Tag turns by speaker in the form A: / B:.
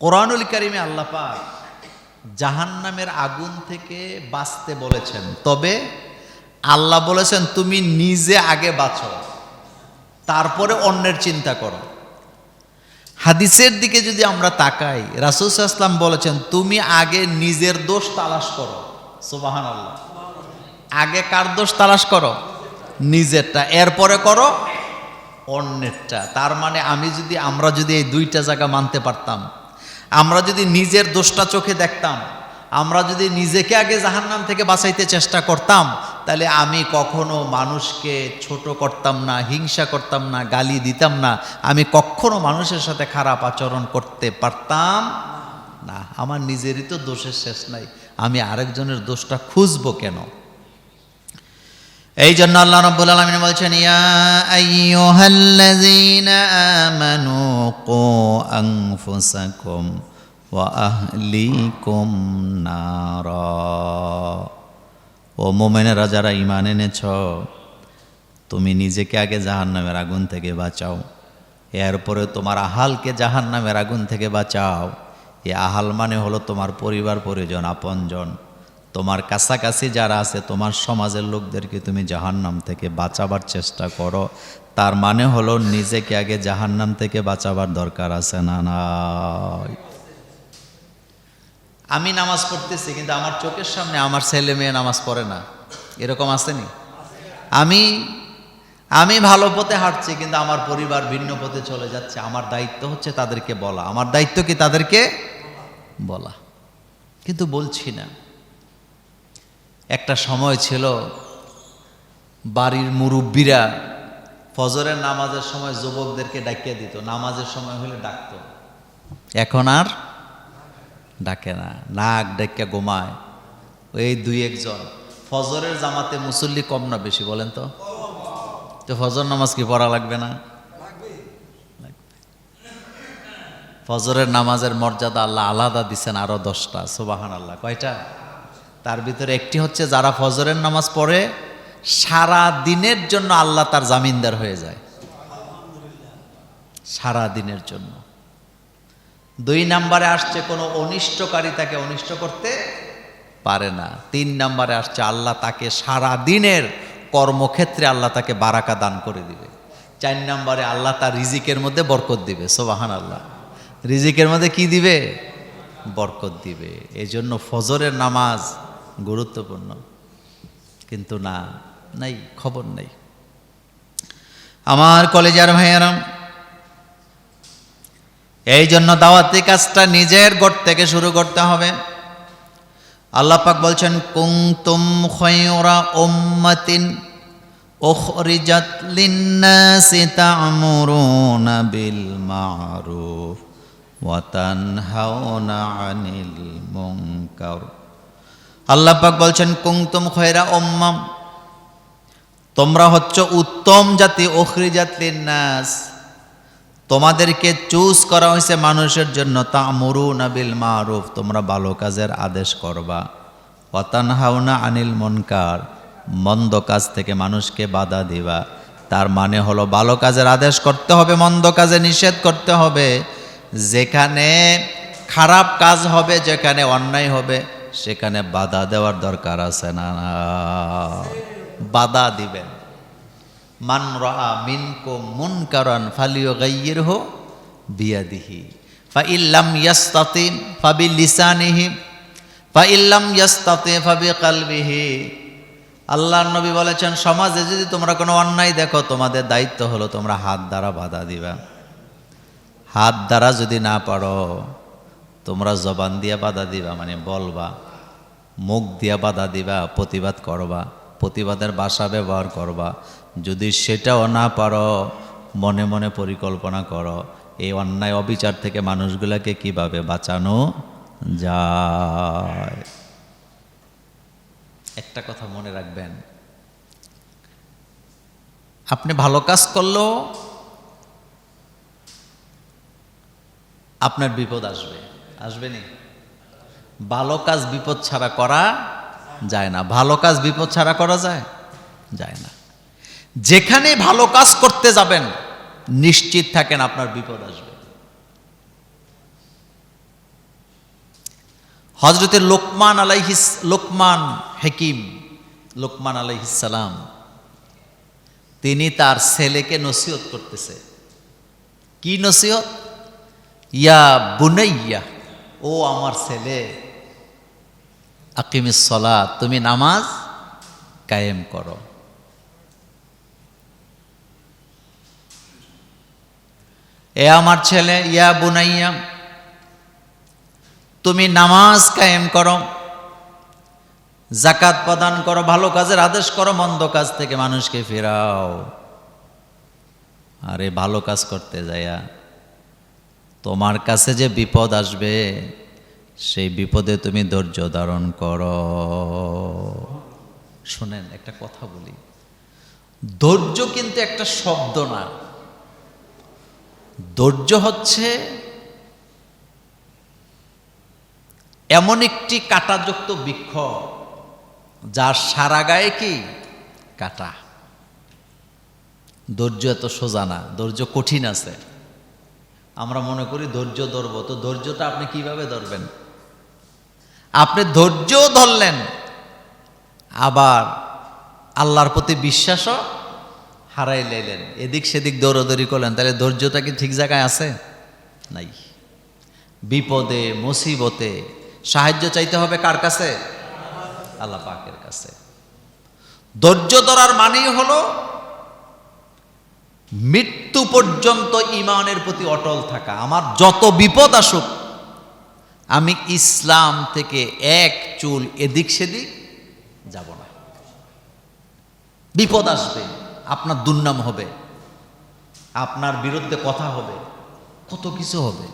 A: কোরআনুল কারিমে আল্লাহ পাক জাহান্নামের আগুন থেকে বাঁচতে বলেছেন। তবে আল্লাহ বলেছেন, তুমি নিজে আগে বাঁচো, তারপরে অন্যের চিন্তা করো। হাদিসের দিকে যদি আমরা তাকাই, রাসুল ইসলাম বলেছেন, তুমি আগে নিজের দোষ তালাশ করো। সুবাহান আল্লাহ আগে কার দোষ তালাশ করো? নিজেরটা। এরপরে করো অন্যেরটা। তার মানে আমি যদি, আমরা যদি এই দুইটা জায়গা মানতে পারতাম আমরা যদি নিজের দোষটা চোখে দেখতাম, আমরা যদি নিজেকে আগে জাহান্নাম থেকে বাঁচাইতে চেষ্টা করতাম, তাহলে আমি কখনো মানুষকে ছোট করতাম না, হিংসা করতাম না, গালি দিতাম না। আমি কখনো মানুষের সাথে খারাপ আচরণ করতে পারতাম না। আমার নিজেরই তো দোষের শেষ নাই। আমি আরেকজনের দোষটা খুঁজবো কেন? এই জন্য আল্লাহ রব্বুল আলমিন বলছেন, ইয়া আইয়ুহাল্লাযীনা আমানু কু আনফুসাকুম ওয়া আহলিকুম ও মোমেনেরা, যারা ঈমান এনেছ, তুমি নিজেকে আগে জাহান্নামের আগুন থেকে বাঁচাও। এরপরে তোমার আহালকে জাহান্নামের আগুন থেকে বাঁচাও। এ আহাল মানে হলো তোমার পরিবার, পরিজন, আপনজন। তোমার কাছাকাছি যারা আছে, তোমার সমাজের লোকদেরকে তুমি জাহান্নাম থেকে বাঁচাবার চেষ্টা করো। তার মানে হলো নিজেকে আগে জাহান্নাম থেকে বাঁচাবার দরকার আছে না না আমি নামাজ পড়তেছি, কিন্তু আমার চোখের সামনে আমার ছেলে মেয়ে নামাজ পড়ে না। এরকম আসেনি আমি আমি ভালো পথে হাঁটছি, কিন্তু আমার পরিবার ভিন্ন পথে চলে যাচ্ছে। আমার দায়িত্ব হচ্ছে তাদেরকে বলা। আমার দায়িত্ব কি তাদেরকে বলা? কিন্তু বলছি না। একটা সময় ছিল বাড়ির মুরব্বীরা ফজরের নামাজের সময় যুবকদেরকে ডাকিয়ে দিত। নামাজের সময় হলে ডাকতো। এখন আর ডাকে না। নাক ডেকে ঘুমায়। এই দুই একজন। ফজরের জামাতে মুসল্লি কম না বেশি বলেন তো? তো ফজর নামাজ কি পড়া লাগবে না? ফজরের নামাজের মর্যাদা আল্লাহ আলাদা দিচ্ছেন আরও দশটা। সুবাহান আল্লাহ কয়টা? তার ভিতরে একটি হচ্ছে যারা ফজরের নামাজ পড়ে, সারা দিনের জন্য আল্লাহ তার জামিনদার হয়ে যায়। সারা দিনের জন্য। দুই নাম্বারে আসছে কোনো অনিষ্টকারী তাকে অনিষ্ট করতে পারে না। তিন নাম্বারে আসছে আল্লাহ তাকে সারা দিনের কর্মক্ষেত্রে আল্লাহ তাকে বারাকা দান করে দিবে। চার নাম্বারে আল্লাহ তার রিজিকের মধ্যে বরকত দিবে। সোবাহান আল্লাহ রিজিকের মধ্যে কি দিবে? বরকত দিবে। এই জন্য ফজরের নামাজ গুরুত্বপূর্ণ। কিন্তু না, নাই, খবর নেই। আমার কলেজার ভাইয়ারাম এই জন্য দাওয়াতি কাজটা নিজের গড় থেকে শুরু করতে হবে। আল্লাহ বলছেন কুংতুম খয়রা উম্মাতিন উখরিজাত লিন্নাসি তা'মুরুনা বিল মা'রুফ ওয়া তানহাউনা আনিল মুনকার। আল্লাহ পাক বলছেন কুংতুম খয়রা উম্মাম। তোমরা হচ্ছে উত্তম জাতি উখরিজাত লিন্নাস তোমাদেরকে চুজ করা হয়েছে মানুষের জন্য। তা মরু নাবিল মারুফ, তোমরা ভালো কাজের আদেশ করবা। অতান হাওনা আনিল মনকার, মন্দ কাজ থেকে মানুষকে বাধা দিবা। তার মানে হলো, ভালো কাজের আদেশ করতে হবে, মন্দ কাজে নিষেধ করতে হবে। যেখানে খারাপ কাজ হবে, যেখানে অন্যায় হবে। সেখানে বাধা দেওয়ার দরকার আছে না বাধা দিবেন। মান রা মিনকুম মুনকারান ফালিয়ুগাইয়িরহু বিয়াদিহি। ফাইল্লাম ইয়াস্তাতি ফাবিলিসানিহি ফাইল্লাম ইয়াস্তাতি ফাবিকালবিহি। আল্লাহ নবী বলেছেন, সমাজে যদি তোমরা কোনো অন্যায় দেখো, তোমাদের দায়িত্ব হলো তোমরা হাত দ্বারা বাধা দিবা। হাত দ্বারা যদি না পারো তোমরা জবান দিয়া বাধা দিবা মানে বলবা, মুখ দিয়া বাধা দিবা, প্রতিবাদ করবা, প্রতিবাদের ভাষা ব্যবহার করবা। যদি সেটাও না পারো, মনে মনে পরিকল্পনা করো, এই অন্যায় অবিচার থেকে মানুষগুলোকে কীভাবে বাঁচানো যায়? একটা কথা মনে রাখবেন, আপনি ভালো কাজ করলেও আপনার বিপদ আসবে। আসবে নি? ভালো কাজ বিপদ ছাড়া করা যায় না। ভালো কাজ বিপদ ছাড়া করা যায়? যায় না। যেখানে ভালো কাজ করতে যাবেন, নিশ্চিত থাকেন আপনার বিপদ আসবে। হজরতের লোকমান আলাইহিস, লোকমান হেকিম, লোকমান আলাইহিসালাম তিনি তার ছেলেকে নসিহত করতেছে। কি নসিহত? ইয়া বুনাইয়া। ও আমার ছেলে, আকিমিস সলা তুমি নামাজ কায়েম করো। এ আমার ছেলে, ইয়া বুনাইয়া, তুমি নামাজ কায়েম করো জাকাত প্রদান করো, ভালো কাজের আদেশ করো, মন্দ কাজ থেকে মানুষকে ফেরাও। আরে ভালো কাজ করতে যায়া তোমার কাছে যে বিপদ আসবে, সেই বিপদে তুমি ধৈর্য ধারণ করো। শোনেন, একটা কথা বলি। ধৈর্য কিন্তু একটা শব্দ না। ধৈর্য হচ্ছে এমন একটি কাঁটাযুক্ত বৃক্ষ, যার সারা গায়ে কি? কাটা। ধৈর্য এত সোজা না, ধৈর্য কঠিন আছে। আমরা মনে করি ধৈর্য ধরব। তো ধৈর্যটা আপনি কীভাবে ধরবেন? আপনি ধৈর্যও ধরলেন, আবার আল্লাহর প্রতি বিশ্বাসও হারাই লাইলেন। এদিক সেদিক দৌড়াদৌড়ি করলেন, তাহলে ধৈর্যটা কি ঠিক জায়গায় আছে? নাই। বিপদে, মুসিবতে সাহায্য চাইতে হবে কার কাছে? আল্লাহ পাকের কাছে। ধৈর্য ধরার মানেই হলো মৃত্যু পর্যন্ত ইমানের প্রতি অটল থাকা। আমার যত বিপদ আসুক, আমি ইসলাম থেকে এক চুল এদিক সেদিক যাব না। বিপদ আসবে, আপনার দুর্নাম হবে, আপনার বিরুদ্ধে কথা হবে, কত কিছু হবে।